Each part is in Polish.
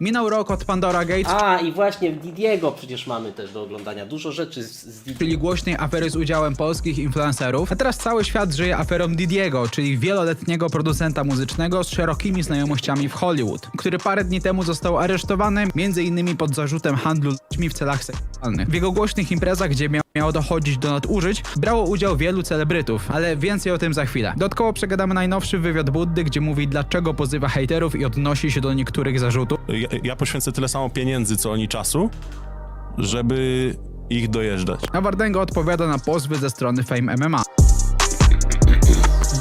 Minął rok od Pandora Gate, A, i właśnie Didiego przecież mamy też do oglądania. Dużo rzeczy z, z Didiego. czyli głośnej afery z udziałem polskich influencerów. A teraz cały świat żyje aferą Didiego, czyli wieloletniego producenta muzycznego z szerokimi znajomościami w Hollywood, który parę dni temu został aresztowany, m.in. pod zarzutem handlu ludźmi w celach seksualnych. W jego głośnych imprezach, gdzie miał miało dochodzić do nadużyć, brało udział wielu celebrytów, ale więcej o tym za chwilę. Dodatkowo przegadamy najnowszy wywiad Buddy, gdzie mówi dlaczego pozywa hejterów i odnosi się do niektórych zarzutów. Ja, ja poświęcę tyle samo pieniędzy, co oni czasu, żeby ich dojeżdżać. A Wardęga odpowiada na pozwy ze strony Fame MMA.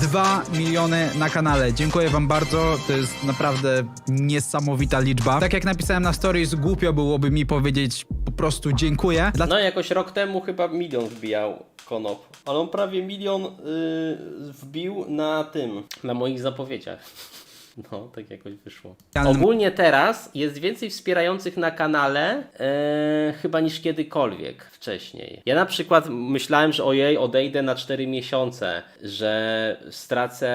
2 miliony na kanale. Dziękuję wam bardzo. To jest naprawdę niesamowita liczba. Tak jak napisałem na stories, głupio byłoby mi powiedzieć po prostu dziękuję. Dla No jakoś rok temu chyba milion wbijał Konop. Ale on prawie milion yy, wbił na tym, na moich zapowiedziach. No, tak jakoś wyszło. Ogólnie teraz jest więcej wspierających na kanale e, chyba niż kiedykolwiek wcześniej. Ja na przykład myślałem, że ojej, odejdę na 4 miesiące, że stracę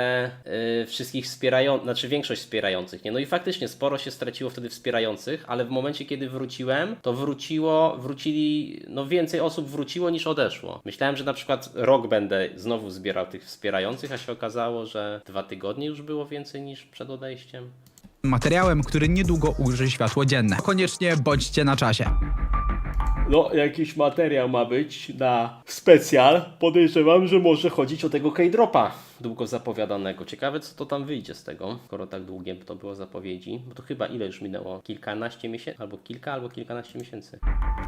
e, wszystkich wspierających, znaczy większość wspierających, nie? No i faktycznie sporo się straciło wtedy wspierających, ale w momencie kiedy wróciłem, to wróciło, wrócili, no więcej osób wróciło niż odeszło. Myślałem, że na przykład rok będę znowu zbierał tych wspierających, a się okazało, że dwa tygodnie już było więcej niż przed odejściem. materiałem, który niedługo ujrzy światło dzienne. Koniecznie bądźcie na czasie. No, jakiś materiał ma być na specjal. Podejrzewam, że może chodzić o tego K-Dropa długo zapowiadanego. Ciekawe, co to tam wyjdzie z tego, skoro tak długie to było zapowiedzi. Bo to chyba ile już minęło? Kilkanaście miesięcy? Albo kilka, albo kilkanaście miesięcy.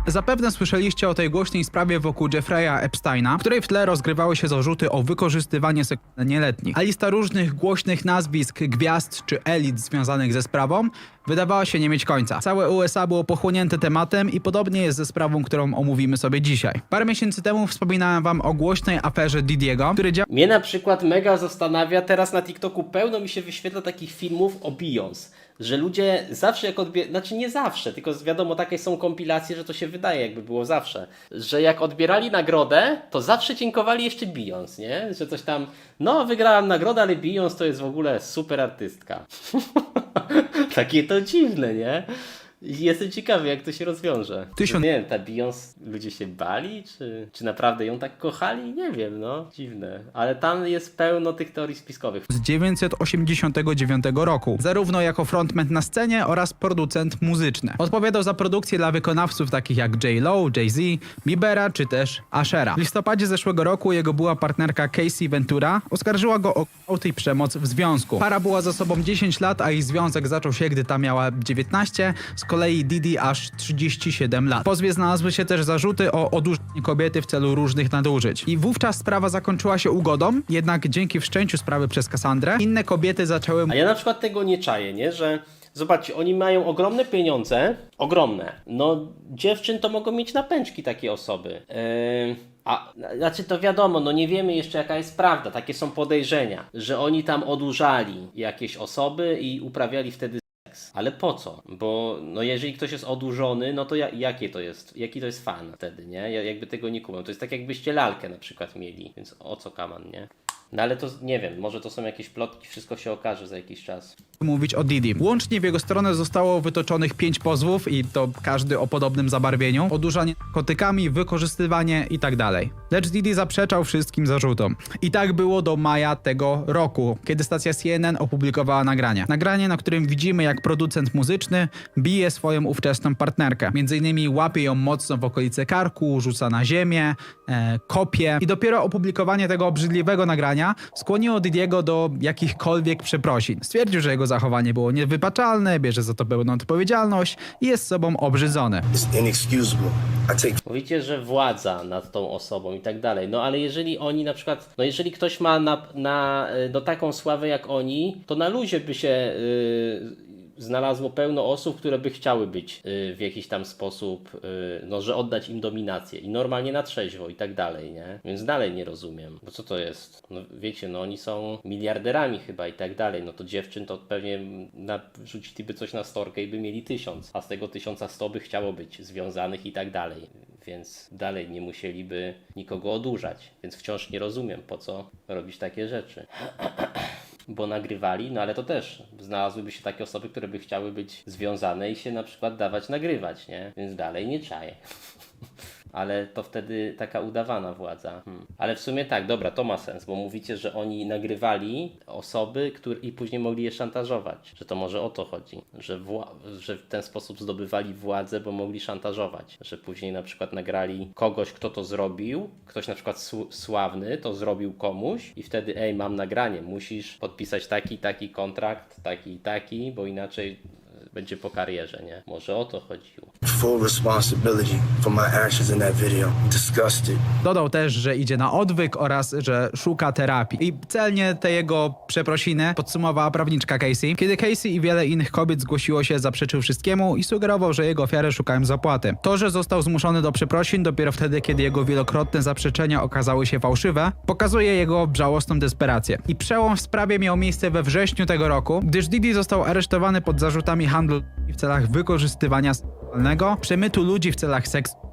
Zapewne słyszeliście o tej głośnej sprawie wokół Jeffrey'a Epsteina, w której w tle rozgrywały się zarzuty o wykorzystywanie seksualne nieletnich. A lista różnych głośnych nazwisk, gwiazd czy elit związanych ze sprawą wydawała się nie mieć końca. Całe USA było pochłonięte tematem i podobnie jest ze sprawą, którą omówimy sobie dzisiaj. Parę miesięcy temu wspominałem wam o głośnej aferze Didiego, który działał Mnie na przykład mega zastanawia, teraz na TikToku pełno mi się wyświetla takich filmów o Beyoncé, że ludzie zawsze jak odbierają, znaczy nie zawsze, tylko wiadomo takie są kompilacje, że to się wydaje jakby było zawsze, że jak odbierali nagrodę, to zawsze dziękowali jeszcze Beyoncé, nie? Że coś tam, no wygrałam nagrodę, ale Beyoncé to jest w ogóle super artystka. Takie to dziwne, nie? Jestem ciekawy, jak to się rozwiąże. Tysiąc- Nie wiem, ta Beyoncé, ludzie się bali, czy, czy naprawdę ją tak kochali? Nie wiem, no, dziwne. Ale tam jest pełno tych teorii spiskowych. z 989 roku, zarówno jako frontman na scenie oraz producent muzyczny. Odpowiadał za produkcję dla wykonawców takich jak J-Lo, Jay-Z, Biebera czy też Ashera. W listopadzie zeszłego roku jego była partnerka Casey Ventura oskarżyła go o gwałt i przemoc w związku. Para była za sobą 10 lat, a ich związek zaczął się, gdy ta miała 19, z kolei Didi aż 37 lat. W pozwie znalazły się też zarzuty o odurzenie kobiety w celu różnych nadużyć. I wówczas sprawa zakończyła się ugodą, jednak dzięki wszczęciu sprawy przez Kassandrę, inne kobiety zaczęły A ja na przykład tego nie czaję, nie? Że zobaczcie, oni mają ogromne pieniądze, ogromne. No, dziewczyn to mogą mieć na pęczki takie osoby. Yy, a, znaczy to wiadomo, no nie wiemy jeszcze jaka jest prawda, takie są podejrzenia, że oni tam odurzali jakieś osoby i uprawiali wtedy. Ale po co? Bo no jeżeli ktoś jest odurzony, no to ja, jakie to jest, jaki to jest fan wtedy, nie? Ja jakby tego nie kumam. To jest tak jakbyście lalkę na przykład mieli, więc o co kaman, nie? No ale to nie wiem, może to są jakieś plotki, wszystko się okaże za jakiś czas. mówić o Didi. Łącznie w jego stronę zostało wytoczonych pięć pozwów i to każdy o podobnym zabarwieniu. Odurzanie narkotykami, wykorzystywanie i tak. Lecz Didi zaprzeczał wszystkim zarzutom. I tak było do maja tego roku, kiedy stacja CNN opublikowała nagranie. Nagranie, na którym widzimy jak producent muzyczny bije swoją ówczesną partnerkę. Między innymi łapie ją mocno w okolice karku, rzuca na ziemię, e, kopie. I dopiero opublikowanie tego obrzydliwego nagrania skłoniło Didiego do jakichkolwiek przeprosin. Stwierdził, że jego zachowanie było niewybaczalne, bierze za to pełną odpowiedzialność i jest sobą obrzydzony. Mówicie, że władza nad tą osobą i tak dalej. No ale jeżeli oni na przykład, no jeżeli ktoś ma na, na y, no, taką sławę jak oni, to na luzie by się y, znalazło pełno osób, które by chciały być y, w jakiś tam sposób, y, no że oddać im dominację i normalnie na trzeźwo i tak dalej, nie? Więc dalej nie rozumiem. Bo co to jest? No wiecie, no oni są miliarderami chyba i tak dalej. No to dziewczyn to pewnie na, rzuciliby coś na storkę i by mieli tysiąc, a z tego tysiąca sto by chciało być związanych i tak dalej. Więc dalej nie musieliby nikogo odurzać. Więc wciąż nie rozumiem, po co robić takie rzeczy. bo nagrywali, no ale to też znalazłyby się takie osoby, które by chciały być związane i się na przykład dawać nagrywać, nie? Więc dalej nie czaję. Ale to wtedy taka udawana władza. Hmm. Ale w sumie tak, dobra, to ma sens, bo mówicie, że oni nagrywali osoby które, i później mogli je szantażować. Że to może o to chodzi. Że, że w ten sposób zdobywali władzę, bo mogli szantażować. Że później na przykład nagrali kogoś, kto to zrobił, ktoś na przykład sł- sławny to zrobił komuś i wtedy, ej, mam nagranie, musisz podpisać taki, taki kontrakt, taki taki, bo inaczej będzie po karierze, nie? Może o to chodziło. Full responsibility for my actions in that video. Disgusted. Dodał też, że idzie na odwyk oraz, że szuka terapii. I celnie te jego przeprosiny podsumowała prawniczka Casey. Kiedy Casey i wiele innych kobiet zgłosiło się, zaprzeczył wszystkiemu i sugerował, że jego ofiary szukają zapłaty. To, że został zmuszony do przeprosin dopiero wtedy, kiedy jego wielokrotne zaprzeczenia okazały się fałszywe, pokazuje jego żałosną desperację. I przełom w sprawie miał miejsce we wrześniu tego roku, gdyż Didi został aresztowany pod zarzutami handlu w celach wykorzystywania seksualnego, przemytu ludzi w celach seksualnych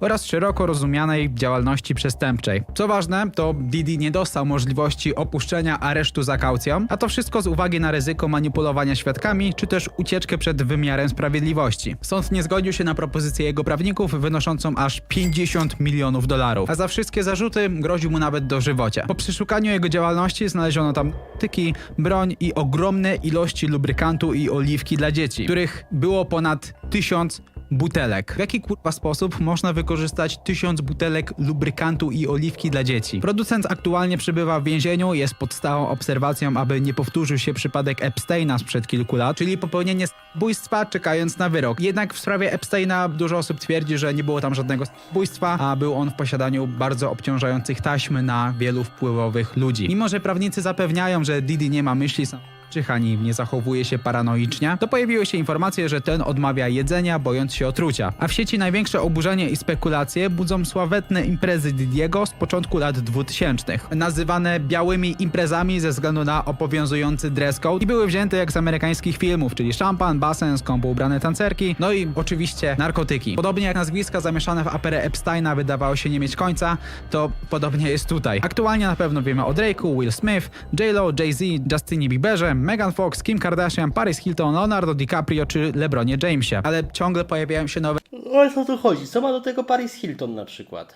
oraz szeroko rozumianej działalności przestępczej. Co ważne, to Didi nie dostał możliwości opuszczenia aresztu za kaucją, a to wszystko z uwagi na ryzyko manipulowania świadkami, czy też ucieczkę przed wymiarem sprawiedliwości. Sąd nie zgodził się na propozycję jego prawników wynoszącą aż 50 milionów dolarów, a za wszystkie zarzuty groził mu nawet dożywocie. Po przeszukaniu jego działalności znaleziono tam tyki, broń i ogromne ilości lubrykantu i oliwki dla dzieci, których było ponad tysiąc butelek. W jaki kurwa sposób można wykorzystać tysiąc butelek lubrykantu i oliwki dla dzieci? Producent aktualnie przebywa w więzieniu, jest pod stałą obserwacją, aby nie powtórzył się przypadek Epsteina sprzed kilku lat, czyli popełnienie bójstwa czekając na wyrok. Jednak w sprawie Epsteina dużo osób twierdzi, że nie było tam żadnego bójstwa, a był on w posiadaniu bardzo obciążających taśm na wielu wpływowych ludzi. Mimo, że prawnicy zapewniają, że Didi nie ma myśli sam czy ani nie zachowuje się paranoicznie, to pojawiły się informacje, że ten odmawia jedzenia, bojąc się otrucia. A w sieci największe oburzenie i spekulacje budzą sławetne imprezy Didiego z początku lat 2000, nazywane białymi imprezami ze względu na obowiązujący dress code i były wzięte jak z amerykańskich filmów, czyli szampan, basen, skąpo ubrane tancerki, no i oczywiście narkotyki. Podobnie jak nazwiska zamieszane w aferę Epsteina wydawało się nie mieć końca, to podobnie jest tutaj. Aktualnie na pewno wiemy o Drake'u, Will Smith, J-Lo, Jay-Z, Justinie Bieberze, Megan Fox, Kim Kardashian, Paris Hilton, Leonardo DiCaprio czy LeBronie Jamesie. Ale ciągle pojawiają się nowe O co tu chodzi? Co ma do tego Paris Hilton na przykład?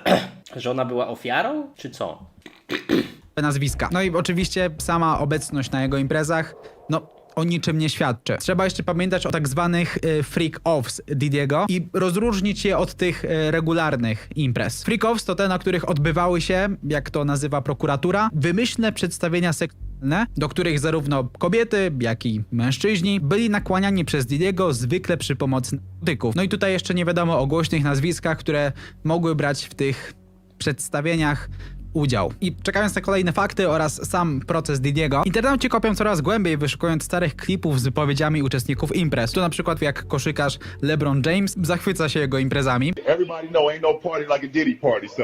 że ona była ofiarą? Czy co? nazwiska. No i oczywiście sama obecność na jego imprezach, no o niczym nie świadczy. Trzeba jeszcze pamiętać o tak zwanych y, freak offs Didiego i rozróżnić je od tych y, regularnych imprez. Freak offs to te, na których odbywały się, jak to nazywa prokuratura, wymyślne przedstawienia seksualne, do których zarówno kobiety, jak i mężczyźni byli nakłaniani przez Didiego zwykle przy pomocy narkotyków. No i tutaj jeszcze nie wiadomo o głośnych nazwiskach, które mogły brać w tych przedstawieniach udział. I czekając na kolejne fakty oraz sam proces Didiego, internauci kopią coraz głębiej, wyszukując starych klipów z wypowiedziami uczestników imprez. Tu na przykład jak koszykarz LeBron James zachwyca się jego imprezami, Everybody know ain't no party like a Diddy party, so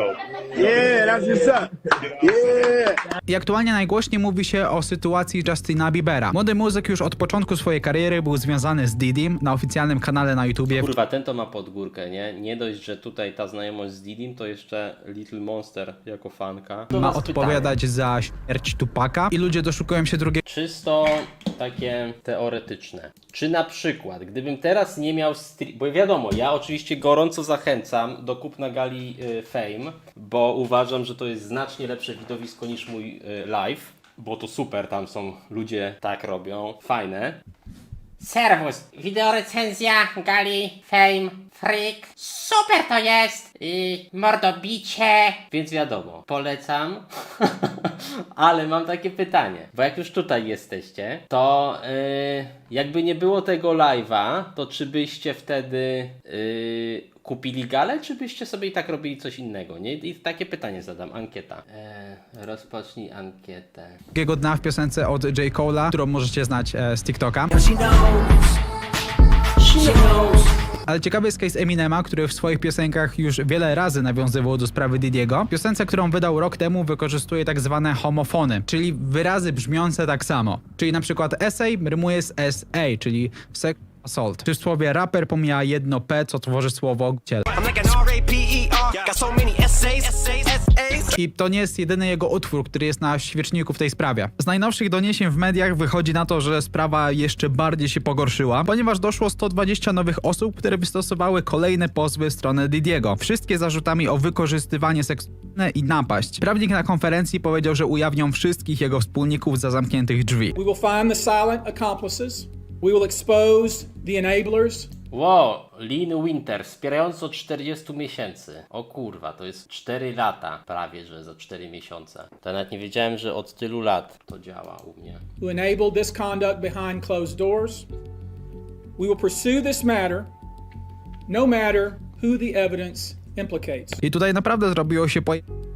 Yeah, that's what's up. Yeah. I aktualnie najgłośniej mówi się o sytuacji Justina Biebera. Młody muzyk już od początku swojej kariery był związany z Didim na oficjalnym kanale na YouTubie. Kurwa, ten to ma podgórkę, nie? Nie dość, że tutaj ta znajomość z Didim, to jeszcze Little Monster jako To Ma was odpowiadać pytanie. za śmierć Tupaka i ludzie doszukują się drugiego Czysto takie teoretyczne. Czy na przykład, gdybym teraz nie miał stream, bo wiadomo, ja oczywiście gorąco zachęcam do kupna gali y, Fame, bo uważam, że to jest znacznie lepsze widowisko niż mój y, live, bo to super, tam są ludzie tak robią, fajne. Serwus, wideorecenzja, Gali, Fame, Freak. Super to jest! I mordobicie. Więc wiadomo, polecam, ale mam takie pytanie, bo jak już tutaj jesteście, to yy, jakby nie było tego live'a, to czy byście wtedy yy, kupili galę, czy byście sobie i tak robili coś innego, nie? I takie pytanie zadam, ankieta. Yy, rozpocznij ankietę. dna w piosence od J. Cole'a, którą możecie znać e, z TikToka. Ale ciekawy jest case Eminema, który w swoich piosenkach już wiele razy nawiązywał do sprawy Didiego. W piosence, którą wydał rok temu, wykorzystuje tak zwane homofony, czyli wyrazy brzmiące tak samo. Czyli na przykład essay rymuje z SA, czyli sex assault. Czy w słowie raper pomija jedno P, co tworzy słowo ciele. Essays, essays. I to nie jest jedyny jego utwór, który jest na świeczniku w tej sprawie. Z najnowszych doniesień w mediach wychodzi na to, że sprawa jeszcze bardziej się pogorszyła, ponieważ doszło 120 nowych osób, które wystosowały kolejne pozwy w stronę Didiego. Wszystkie zarzutami o wykorzystywanie seksualne i napaść. Prawnik na konferencji powiedział, że ujawnią wszystkich jego wspólników za zamkniętych drzwi. We will find the silent accomplices. We will expose the enablers. Wow, Lin Winter, wspierający od 40 miesięcy. O kurwa, to jest 4 lata prawie, że za 4 miesiące. To nawet nie wiedziałem, że od tylu lat to działa u mnie. who enabled this conduct behind closed doors. We will pursue this matter no matter who the evidence. I tutaj naprawdę zrobiło się po...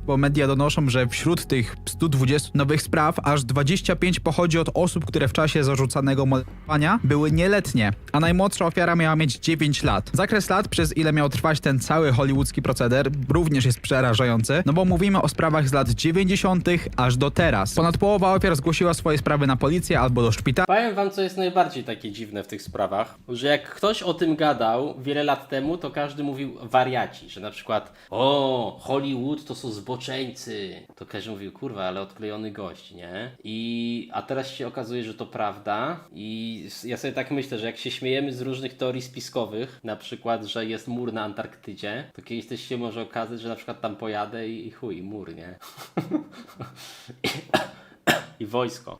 bo media donoszą, że wśród tych 120 nowych spraw aż 25 pochodzi od osób, które w czasie zarzucanego mordowania były nieletnie, a najmłodsza ofiara miała mieć 9 lat. Zakres lat, przez ile miał trwać ten cały hollywoodzki proceder, również jest przerażający, no bo mówimy o sprawach z lat 90. aż do teraz. Ponad połowa ofiar zgłosiła swoje sprawy na policję albo do szpitala, Powiem wam, co jest najbardziej takie dziwne w tych sprawach, że jak ktoś o tym gadał wiele lat temu, to każdy mówił wariaci, że na przykład o, Hollywood to są zboczeńcy. To każdy mówił, kurwa, ale odklejony gość, nie? I, a teraz się okazuje, że to prawda i ja sobie tak myślę, że jak się śmiejemy z różnych teorii spiskowych, na przykład, że jest mur na Antarktydzie, to kiedyś też się może okazać, że na przykład tam pojadę i, i chuj, mur, nie? I wojsko.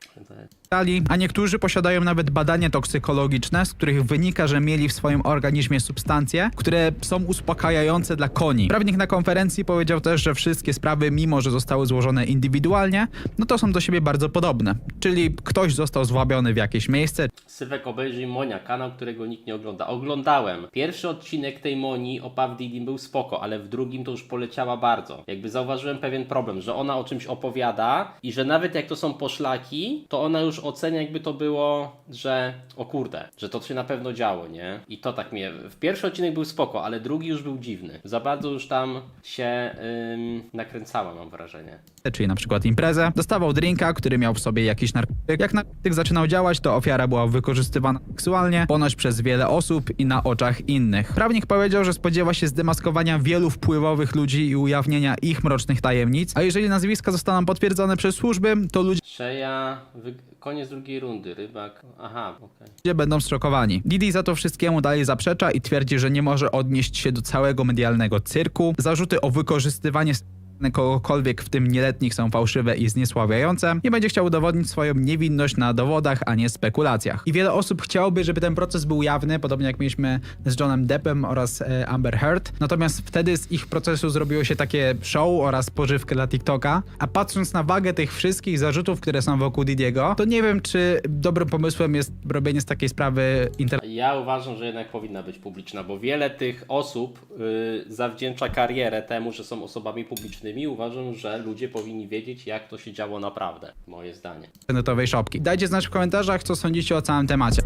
A niektórzy posiadają nawet badania toksykologiczne, z których wynika, że mieli w swoim organizmie substancje, które są uspokajające dla koni. Prawnik na konferencji powiedział też, że wszystkie sprawy, mimo że zostały złożone indywidualnie, no to są do siebie bardzo podobne. Czyli ktoś został zwabiony w jakieś miejsce, Sywek obejrzyj Monia, kanał, którego nikt nie ogląda. Oglądałem. Pierwszy odcinek tej Moni o Diddy był spoko, ale w drugim to już poleciała bardzo. Jakby zauważyłem pewien problem, że ona o czymś opowiada i że nawet jak to są poszlaki, to ona już ocenia jakby to było, że o kurde, że to się na pewno działo, nie? I to tak mnie... W pierwszy odcinek był spoko, ale drugi już był dziwny. Za bardzo już tam się ym, nakręcała, mam wrażenie. czyli na przykład imprezę, dostawał drinka, który miał w sobie jakiś narkotyk. Jak narkotyk zaczynał działać, to ofiara była wykorzystywana seksualnie, ponoć przez wiele osób i na oczach innych. Prawnik powiedział, że spodziewa się zdemaskowania wielu wpływowych ludzi i ujawnienia ich mrocznych tajemnic, a jeżeli nazwiska zostaną potwierdzone przez służby, to ludzie Szeja, wy... koniec drugiej rundy, rybak. Aha, okej. Ludzie będą zszokowani. Didi za to wszystkiemu dalej zaprzecza i twierdzi, że nie może odnieść się do całego medialnego cyrku. Zarzuty o wykorzystywanie kogokolwiek, w tym nieletnich, są fałszywe i zniesławiające i będzie chciał udowodnić swoją niewinność na dowodach, a nie spekulacjach. I wiele osób chciałoby, żeby ten proces był jawny, podobnie jak mieliśmy z Johnem Deppem oraz e, Amber Heard. Natomiast wtedy z ich procesu zrobiło się takie show oraz pożywkę dla TikToka. A patrząc na wagę tych wszystkich zarzutów, które są wokół Didiego, to nie wiem, czy dobrym pomysłem jest robienie z takiej sprawy inter Ja uważam, że jednak powinna być publiczna, bo wiele tych osób y, zawdzięcza karierę temu, że są osobami publicznymi. Uważam, że ludzie powinni wiedzieć, jak to się działo naprawdę. Moje zdanie. internetowej shopki. Dajcie znać w komentarzach, co sądzicie o całym temacie.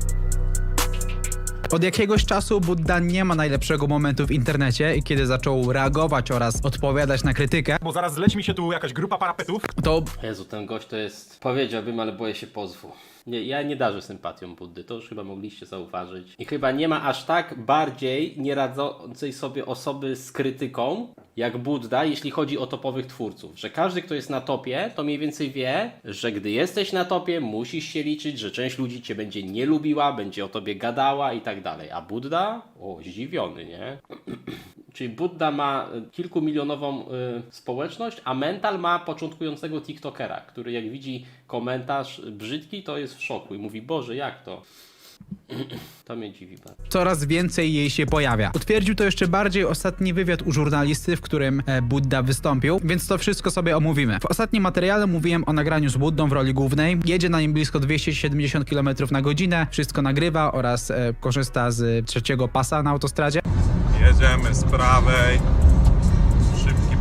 Od jakiegoś czasu Budda nie ma najlepszego momentu w internecie i kiedy zaczął reagować oraz odpowiadać na krytykę, Bo zaraz zleci mi się tu jakaś grupa parapetów. to Jezu, ten gość to jest. Powiedziałbym, ale boję się pozwu. Nie, ja nie darzę sympatią Buddy, to już chyba mogliście zauważyć. I chyba nie ma aż tak bardziej nieradzącej sobie osoby z krytyką, jak Budda, jeśli chodzi o topowych twórców. Że każdy, kto jest na topie, to mniej więcej wie, że gdy jesteś na topie, musisz się liczyć, że część ludzi cię będzie nie lubiła, będzie o tobie gadała i tak dalej. A Budda? O, zdziwiony, nie? Czyli Budda ma y, kilkumilionową y, społeczność, a Mental ma początkującego TikTokera, który jak widzi komentarz brzydki, to jest w szoku i mówi, Boże, jak to? To mnie dziwi bardzo. coraz więcej jej się pojawia. Utwierdził to jeszcze bardziej ostatni wywiad u żurnalisty, w którym e, Budda wystąpił, więc to wszystko sobie omówimy. W ostatnim materiale mówiłem o nagraniu z Buddą w roli głównej. Jedzie na nim blisko 270 km na godzinę, wszystko nagrywa oraz e, korzysta z trzeciego pasa na autostradzie. Jedziemy z prawej.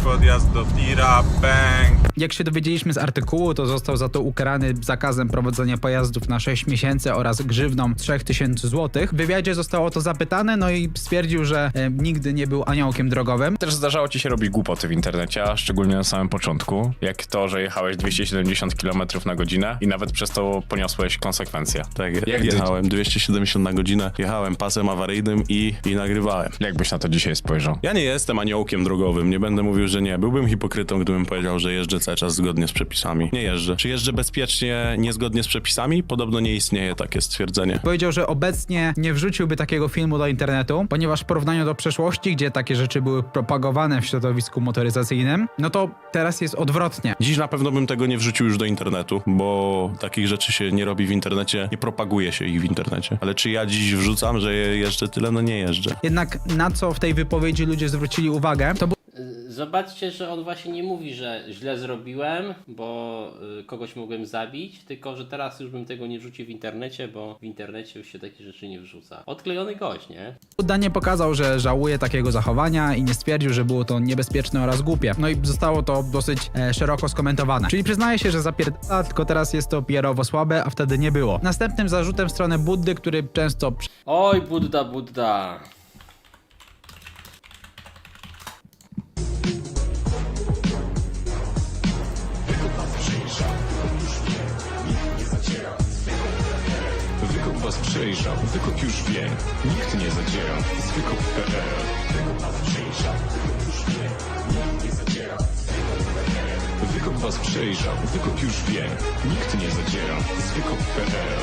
Szybki podjazd do tira, bang. Jak się dowiedzieliśmy z artykułu, to został za to ukarany zakazem prowadzenia pojazdów na 6 miesięcy oraz grzywną 3000 zł. W wywiadzie zostało to zapytane, no i stwierdził, że e, nigdy nie był aniołkiem drogowym. Też zdarzało ci się robić głupoty w internecie, a szczególnie na samym początku, jak to, że jechałeś 270 km na godzinę i nawet przez to poniosłeś konsekwencje. Tak, Jak jechałem 270 na godzinę, jechałem pasem awaryjnym i, i nagrywałem. Jak byś na to dzisiaj spojrzał? Ja nie jestem aniołkiem drogowym, nie będę mówił, że Także nie, byłbym hipokrytą, gdybym powiedział, że jeżdżę cały czas zgodnie z przepisami. Nie jeżdżę. Czy jeżdżę bezpiecznie, niezgodnie z przepisami? Podobno nie istnieje takie stwierdzenie. Powiedział, że obecnie nie wrzuciłby takiego filmu do internetu, ponieważ w porównaniu do przeszłości, gdzie takie rzeczy były propagowane w środowisku motoryzacyjnym, no to teraz jest odwrotnie. Dziś na pewno bym tego nie wrzucił już do internetu, bo takich rzeczy się nie robi w internecie, nie propaguje się ich w internecie. Ale czy ja dziś wrzucam, że je- jeżdżę tyle? No nie jeżdżę. Jednak na co w tej wypowiedzi ludzie zwrócili uwagę, to Zobaczcie, że on właśnie nie mówi, że źle zrobiłem, bo y, kogoś mogłem zabić, tylko że teraz już bym tego nie wrzucił w internecie, bo w internecie już się takie rzeczy nie wrzuca. Odklejony gość, nie? Budda nie pokazał, że żałuje takiego zachowania i nie stwierdził, że było to niebezpieczne oraz głupie. No i zostało to dosyć e, szeroko skomentowane. Czyli przyznaje się, że zapierdala, tylko teraz jest to PR-owo słabe, a wtedy nie było. Następnym zarzutem w stronę Buddy, który często Oj, Budda, Budda. Przejrzał, wykop już wie, nikt nie zadziera. Z wykop.pl Wykop was przejrzał, wykop już wie, nikt nie zadziera. Z wykop.pl Wykop was przejrzał, wykop już wie, nikt nie zadziera. Z wykop.pl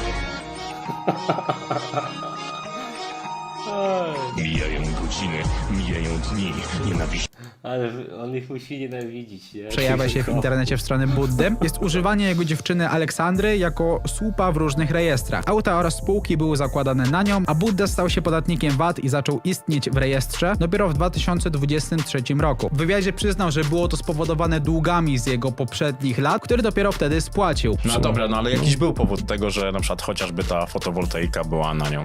Mijają godziny, mijają dni, nienawiść. Ale on ich musi nienawidzić, nie? przejawia się w internecie w stronę Buddy, jest używanie jego dziewczyny Aleksandry jako słupa w różnych rejestrach. Auta oraz spółki były zakładane na nią, a Budda stał się podatnikiem VAT i zaczął istnieć w rejestrze dopiero w 2023 roku. W wywiadzie przyznał, że było to spowodowane długami z jego poprzednich lat, które dopiero wtedy spłacił. No dobra, no ale jakiś był powód tego, że na przykład chociażby ta fotowoltaika była na nią.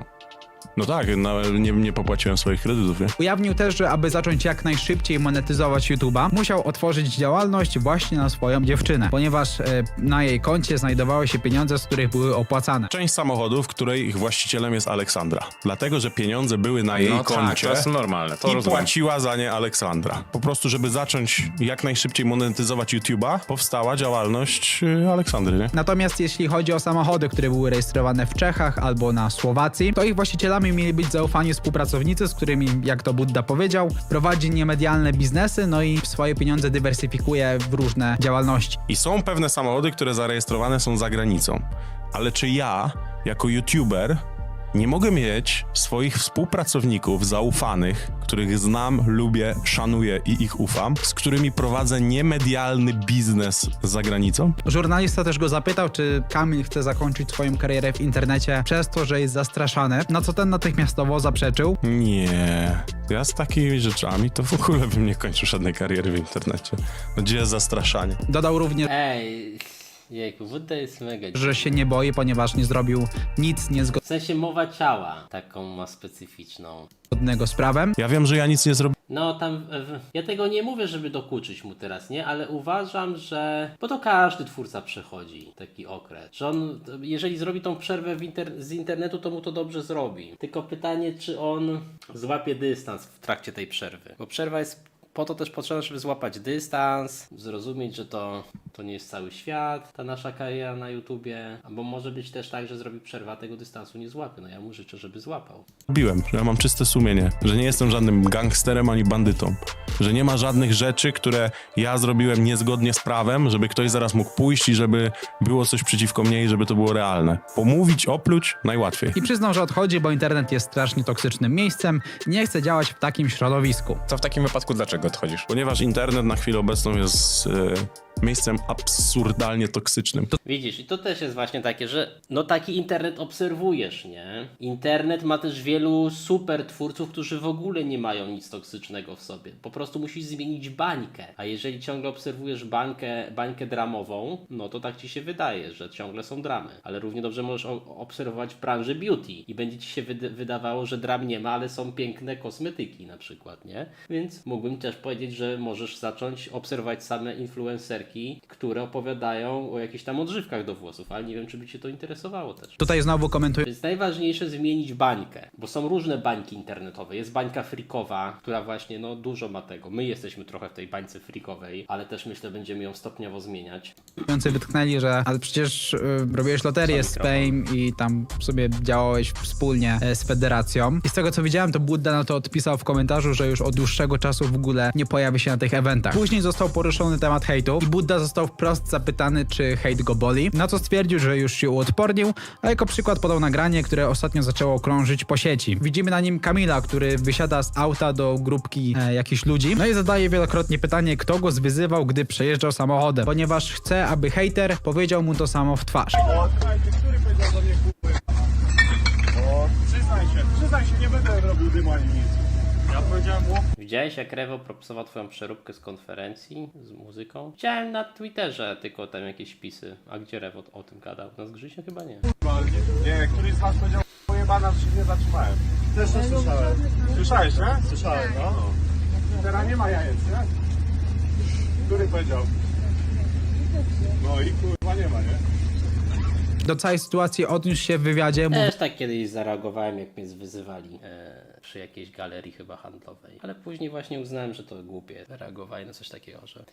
No tak, no, nie, nie popłaciłem swoich kredytów, nie? Ujawnił też, że aby zacząć jak najszybciej monetyzować YouTube'a, musiał otworzyć działalność właśnie na swoją dziewczynę, ponieważ e, na jej koncie znajdowały się pieniądze, z których były opłacane. Część samochodów, której ich właścicielem jest Aleksandra. Dlatego, że pieniądze były na jej no tak, koncie. to jest normalne, to I rozumiem. płaciła za nie Aleksandra. Po prostu, żeby zacząć jak najszybciej monetyzować YouTube'a, powstała działalność y, Aleksandry, nie? Natomiast jeśli chodzi o samochody, które były rejestrowane w Czechach albo na Słowacji, to ich właścicielami mieli być zaufani współpracownicy, z którymi, jak to Budda powiedział, prowadzi niemedialne biznesy, no i swoje pieniądze dywersyfikuje w różne działalności. I są pewne samochody, które zarejestrowane są za granicą. Ale czy ja, jako YouTuber, nie mogę mieć swoich współpracowników zaufanych, których znam, lubię, szanuję i ich ufam, z którymi prowadzę niemedialny biznes za granicą? Żurnalista też go zapytał, czy Kamil chce zakończyć swoją karierę w internecie przez to, że jest zastraszany, na co ten natychmiastowo zaprzeczył. Nie. Ja z takimi rzeczami to w ogóle bym nie kończył żadnej kariery w internecie. No, Gdzie jest zastraszanie? Dodał również, Ej, jejku, Budda jest mega. że się nie boi, ponieważ nie zrobił nic W sensie mowa ciała taką ma specyficzną. niezgodnego z prawem. Ja wiem, że ja nic nie zrobiłem. No tam, w- ja tego nie mówię, żeby dokuczyć mu teraz, nie? Ale uważam, że, bo to każdy twórca przechodzi taki okres, że on, jeżeli zrobi tą przerwę w inter- z internetu, to mu to dobrze zrobi. Tylko pytanie, czy on złapie dystans w trakcie tej przerwy. Bo przerwa jest po to też potrzebna, żeby złapać dystans, zrozumieć, że to, to nie jest cały świat, ta nasza kariera na YouTubie, bo może być też tak, że zrobi przerwę, a tego dystansu nie złapie. No ja mu życzę, żeby złapał. Robiłem, że ja mam czyste sumienie, że nie jestem żadnym gangsterem ani bandytą, że nie ma żadnych rzeczy, które ja zrobiłem niezgodnie z prawem, żeby ktoś zaraz mógł pójść i żeby było coś przeciwko mnie i żeby to było realne. Pomówić, opluć najłatwiej. I przyznał, że odchodzi, bo internet jest strasznie toksycznym miejscem i nie chce działać w takim środowisku. To w takim wypadku dlaczego odchodzisz? Ponieważ internet na chwilę obecną jest e, miejscem absurdalnie toksycznym. Widzisz, i to też jest właśnie takie, że no taki internet obserwujesz, nie? Internet ma też wielu super twórców, którzy w ogóle nie mają nic toksycznego w sobie. Po prostu musisz zmienić bańkę. A jeżeli ciągle obserwujesz bańkę, bańkę dramową, no to tak ci się wydaje, że ciągle są dramy. Ale równie dobrze możesz obserwować w branży beauty i będzie ci się wyda- wydawało, że dram nie ma, ale są piękne kosmetyki na przykład, nie? Więc mógłbym też powiedzieć, że możesz zacząć obserwować same influencerki bajki, które opowiadają o jakichś tam odżywkach do włosów, ale nie wiem, czy by Cię to interesowało też. Tutaj znowu komentuję Więc najważniejsze zmienić bańkę, bo są różne bańki internetowe. Jest bańka freakowa, która właśnie no dużo ma tego. My jesteśmy trochę w tej bańce freakowej, ale też myślę będziemy ją stopniowo zmieniać. wytknęli, że ale przecież y, robiłeś loterię z. Fame i tam sobie działałeś wspólnie e, z federacją. I z tego co widziałem, to Budda na to odpisał w komentarzu, że już od dłuższego czasu w ogóle nie pojawi się na tych eventach. Później został poruszony temat hejtu i Budda został wprost zapytany, czy hejt go boli, na co stwierdził, że już się uodpornił, a jako przykład podał nagranie, które ostatnio zaczęło krążyć po sieci. Widzimy na nim Kamila, który wysiada z auta do grupki e, jakichś ludzi, no i zadaje wielokrotnie pytanie, kto go zwyzywał, gdy przejeżdżał samochodem, ponieważ chce, aby hejter powiedział mu to samo w twarz. Który przyznaj się, przyznaj się, nie będę robił dymu ani nic. Ja powiedziałem mu, Widziałeś jak Rewo propsował twoją przeróbkę z konferencji z muzyką? Widziałem na Twitterze tylko tam jakieś wpisy. A gdzie Rewo o tym gadał? Na zgrzysie chyba nie. nie, nie, któryś z was powiedział pojebana, że się nie zatrzymałem. Też to słyszałem. Słyszałeś, nie? Słyszałem, no. Teraz nie ma jajec, nie? Który powiedział? No i kurwa nie ma, nie? Do całej sytuacji odniósł się w wywiadzie, mówi, Też tak kiedyś zareagowałem, jak mnie wyzywali e, przy jakiejś galerii chyba handlowej. Ale później właśnie uznałem, że to głupie reagowanie na coś takiego, że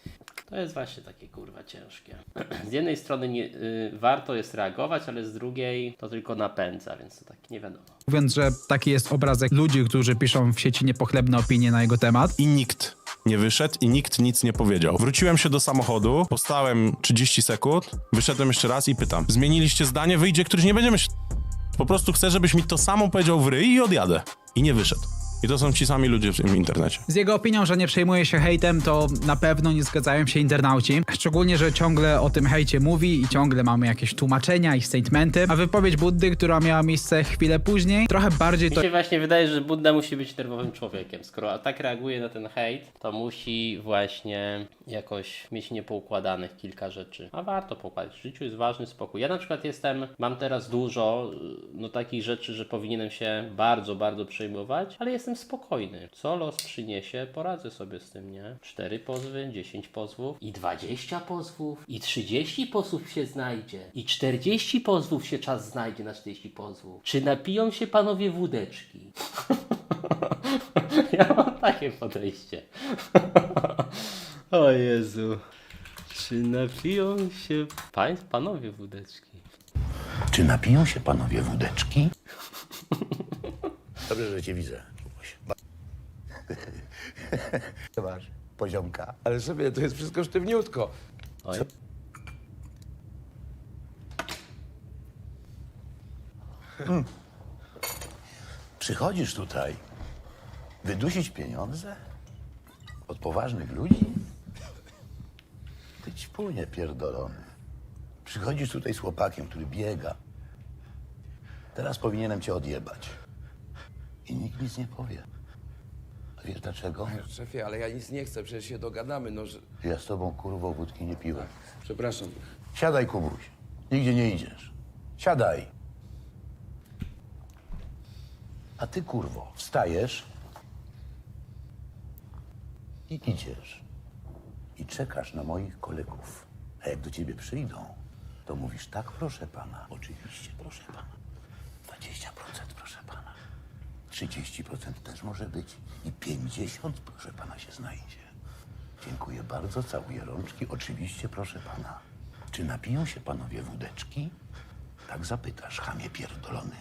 to jest właśnie takie kurwa ciężkie. Z jednej strony nie, y, warto jest reagować, ale z drugiej to tylko napędza, więc to tak nie wiadomo. mówiąc, że taki jest obrazek ludzi, którzy piszą w sieci niepochlebne opinie na jego temat. I nikt nie wyszedł i nikt nic nie powiedział. Wróciłem się do samochodu, postałem 30 sekund, wyszedłem jeszcze raz i pytam. Zmieniliście zdanie, wyjdzie któryś, nie będziemy się... Po prostu chcę, żebyś mi to samo powiedział w ryj i odjadę. I nie wyszedł. I to są ci sami ludzie w tym internecie. Z jego opinią, że nie przejmuje się hejtem, to na pewno nie zgadzają się internauci. Szczególnie, że ciągle o tym hejcie mówi i ciągle mamy jakieś tłumaczenia i statementy. A wypowiedź Buddy, która miała miejsce chwilę później, trochę bardziej to Mi się właśnie wydaje, że Budda musi być nerwowym człowiekiem. Skoro tak reaguje na ten hejt, to musi właśnie jakoś mieć niepoukładanych kilka rzeczy. A warto poukładać. W życiu jest ważny spokój. Ja na przykład jestem, mam teraz dużo y, no takich rzeczy, że powinienem się bardzo, bardzo przejmować, ale jestem spokojny. Co los przyniesie, poradzę sobie z tym, nie? Cztery pozwy, 10 pozwów i 20 pozwów i 30 pozwów się znajdzie i 40 pozwów się czas znajdzie na 40 pozwów. Czy napiją się panowie wódeczki? Ja mam takie podejście. O Jezu. Czy napiją się pań, panowie wódeczki? Czy napiją się panowie wódeczki? Dobrze, że cię widzę. Masz poziomka. Ale sobie, to jest wszystko sztywniutko. Oj. Przychodzisz tutaj wydusić pieniądze od poważnych ludzi? Ty ćpunie pierdolony. Przychodzisz tutaj z chłopakiem, który biega. Teraz powinienem cię odjebać. I nikt nic nie powie. A wiesz dlaczego? Szefie, ale ja nic nie chcę, przecież się dogadamy, no że... Ja z tobą kurwo wódki nie piłem. Przepraszam. Siadaj, Kubuś. Nigdzie nie idziesz. Siadaj. A ty, kurwo, wstajesz i idziesz. I czekasz na moich kolegów. A jak do ciebie przyjdą, to mówisz tak, proszę pana. Oczywiście, proszę pana. 20% proszę pana. 30% też może być. I 50% proszę pana się znajdzie. Dziękuję bardzo, całuję rączki. Oczywiście, proszę pana. Czy napiją się panowie wódeczki? Tak zapytasz, chamie pierdolony.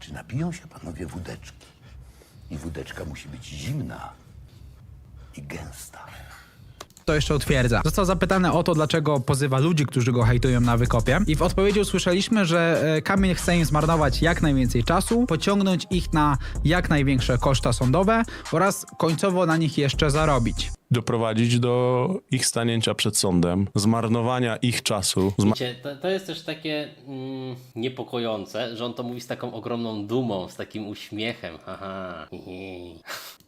Czy napiją się panowie wódeczki? I wódeczka musi być zimna i gęsta. To jeszcze utwierdza. Został zapytany o to, dlaczego pozywa ludzi, którzy go hejtują na wykopie. I w odpowiedzi usłyszeliśmy, że e, Kamil chce im zmarnować jak najwięcej czasu, pociągnąć ich na jak największe koszta sądowe oraz końcowo na nich jeszcze zarobić. Doprowadzić do ich stanięcia przed sądem, zmarnowania ich czasu, zma- Wiecie, to, to jest też takie mm, niepokojące, że on to mówi z taką ogromną dumą, z takim uśmiechem. Haha.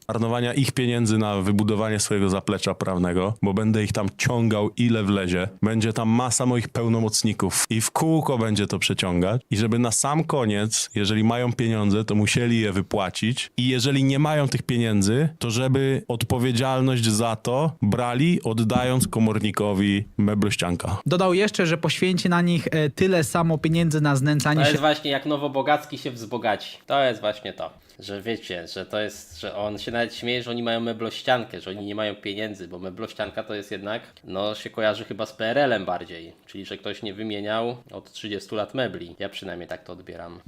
Marnowania ich pieniędzy na wybudowanie swojego zaplecza prawnego, bo będę ich tam ciągał ile wlezie. Będzie tam masa moich pełnomocników i w kółko będzie to przeciągać. I żeby na sam koniec, jeżeli mają pieniądze, to musieli je wypłacić. I jeżeli nie mają tych pieniędzy, to żeby odpowiedzialność za to brali, oddając komornikowi meblościanka. Dodał jeszcze, że poświęci na nich e, tyle samo pieniędzy na To znęcanie się jest właśnie jak Nowobogacki się wzbogaci. To jest właśnie to. Że wiecie, że to jest, że on się nawet śmieje, że oni mają meblościankę, że oni nie mają pieniędzy, bo meblościanka to jest jednak, no się kojarzy chyba z PRL-em bardziej. Czyli, że ktoś nie wymieniał od 30 lat mebli. Ja przynajmniej tak to odbieram.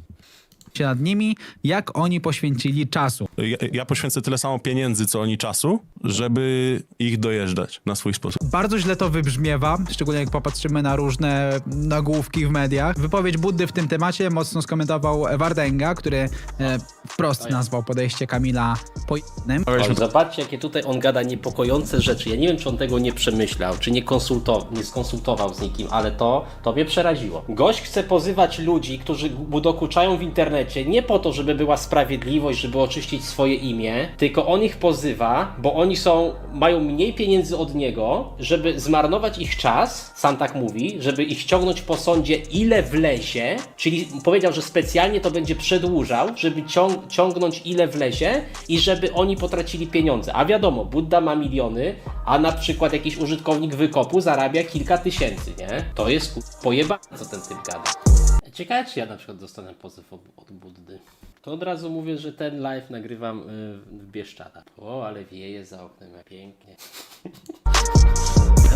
Nad nimi, jak oni poświęcili czasu. Ja, ja poświęcę tyle samo pieniędzy, co oni czasu, żeby ich dojeżdżać na swój sposób. Bardzo źle to wybrzmiewa, szczególnie jak popatrzymy na różne nagłówki w mediach. Wypowiedź Buddy w tym temacie mocno skomentował Wardenga, który e, wprost nazwał podejście Kamila pojemnym. Oj, zobaczcie, jakie tutaj on gada niepokojące rzeczy. Ja nie wiem, czy on tego nie przemyślał, czy nie, konsultował, nie skonsultował z nikim, ale to, to mnie przeraziło. Gość chce pozywać ludzi, którzy mu dokuczają w internecie, nie po to, żeby była sprawiedliwość, żeby oczyścić swoje imię, tylko on ich pozywa, bo oni są, mają mniej pieniędzy od niego, żeby zmarnować ich czas, sam tak mówi, żeby ich ściągnąć po sądzie ile wlezie, czyli powiedział, że specjalnie to będzie przedłużał, żeby ciąg ciągnąć ile wlezie i żeby oni potracili pieniądze. A wiadomo, Budda ma miliony, a na przykład jakiś użytkownik wykopu zarabia kilka tysięcy, nie? To jest pojebane, co ten typ gada. Ciekawe, czy ja na przykład dostanę pozew od, Buddy. To od razu mówię, że ten live nagrywam y, w Bieszczadach. O, ale wieje za oknem, jak pięknie.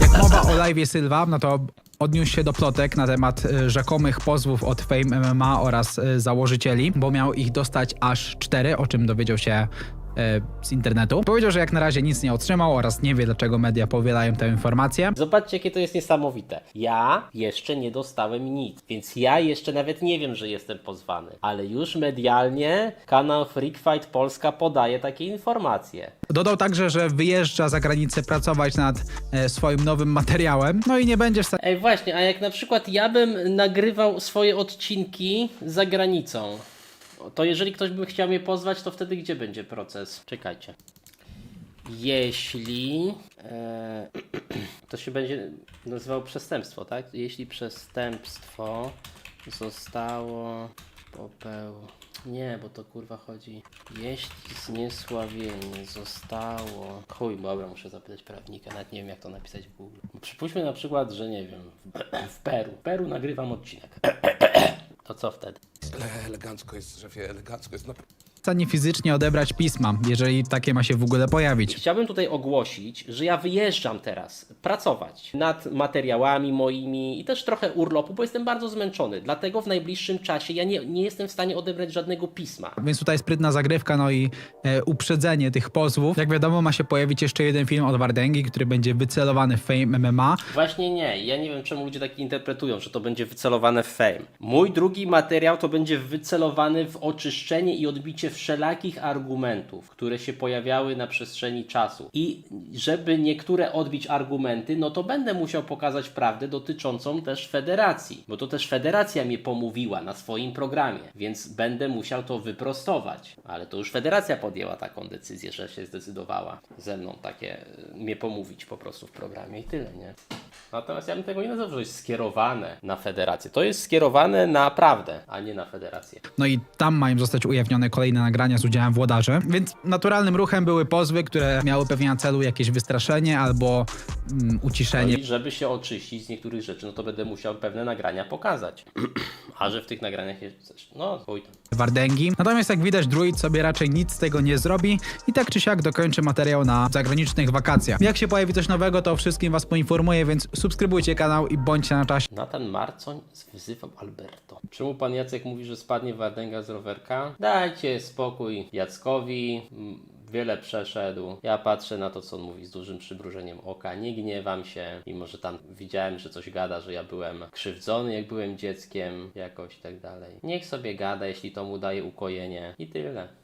Jak mowa o live Sylwa, no to odniósł się do plotek na temat e, rzekomych pozwów od Fame MMA oraz e, założycieli, bo miał ich dostać aż cztery, o czym dowiedział się z internetu. Powiedział, że jak na razie nic nie otrzymał oraz nie wie, dlaczego media powielają tę informację. Zobaczcie, jakie to jest niesamowite. Ja jeszcze nie dostałem nic, więc ja jeszcze nawet nie wiem, że jestem pozwany. Ale już medialnie kanał Freak Fight Polska podaje takie informacje. Dodał także, że wyjeżdża za granicę pracować nad e, swoim nowym materiałem, no i nie będzie w stanie Ej, właśnie, a jak na przykład ja bym nagrywał swoje odcinki za granicą, to jeżeli ktoś by chciał mnie pozwać, to wtedy gdzie będzie proces? Czekajcie. Jeśli. E, to się będzie nazywało przestępstwo, tak? Jeśli przestępstwo zostało popeł. Nie, bo to kurwa chodzi. Jeśli zniesławienie zostało. Chuj, dobra, muszę zapytać prawnika. Nawet nie wiem, jak to napisać w Google. Przypuśćmy na przykład, że nie wiem, w Peru. W Peru nagrywam odcinek. To co wtedy? Elegancko jest, szefie, elegancko jest. Fizycznie odebrać pisma, jeżeli takie ma się w ogóle pojawić. Chciałbym tutaj ogłosić, że ja wyjeżdżam teraz pracować nad materiałami moimi i też trochę urlopu, bo jestem bardzo zmęczony. Dlatego w najbliższym czasie ja nie, nie jestem w stanie odebrać żadnego pisma. Więc tutaj sprytna zagrywka, no i e, uprzedzenie tych pozwów. Jak wiadomo, ma się pojawić jeszcze jeden film od Wardęgi, który będzie wycelowany w Fame MMA. Właśnie nie. Ja nie wiem, czemu ludzie tak interpretują, że to będzie wycelowane w fame. Mój drugi materiał to będzie wycelowany w oczyszczenie i odbicie wszelakich argumentów, które się pojawiały na przestrzeni czasu. I żeby niektóre odbić argumenty, no to będę musiał pokazać prawdę dotyczącą też federacji, bo to też federacja mnie pomówiła na swoim programie, więc będę musiał to wyprostować. Ale to już federacja podjęła taką decyzję, że się zdecydowała ze mną takie y, mnie pomówić po prostu w programie i tyle, nie? Natomiast ja bym tego nie nazwał, że jest skierowane na federację. To jest skierowane na prawdę, a nie na federację. No i tam mają zostać ujawnione kolejne nagrania z udziałem włodarzy. Więc naturalnym ruchem były pozwy, które miały pewnie na celu jakieś wystraszenie albo mm, uciszenie. No i żeby się oczyścić z niektórych rzeczy, no to będę musiał pewne nagrania pokazać. a że w tych nagraniach jest coś, no chuj tam. Wardęgi. Natomiast jak widać, druid sobie raczej nic z tego nie zrobi i tak czy siak dokończy materiał na zagranicznych wakacjach. Jak się pojawi coś nowego, to wszystkim was poinformuję, więc subskrybujcie kanał i bądźcie na czasie. Natan Marcoń wyzywał Alberto. Czemu pan Jacek mówi, że spadnie Wardęga z rowerka? Dajcie spokój Jackowi. Wiele przeszedł. Ja patrzę na to, co on mówi z dużym przybrużeniem oka. Nie gniewam się, mimo że tam widziałem, że coś gada, że ja byłem krzywdzony, jak byłem dzieckiem, jakoś tak dalej. Niech sobie gada, jeśli to mu daje ukojenie. I tyle.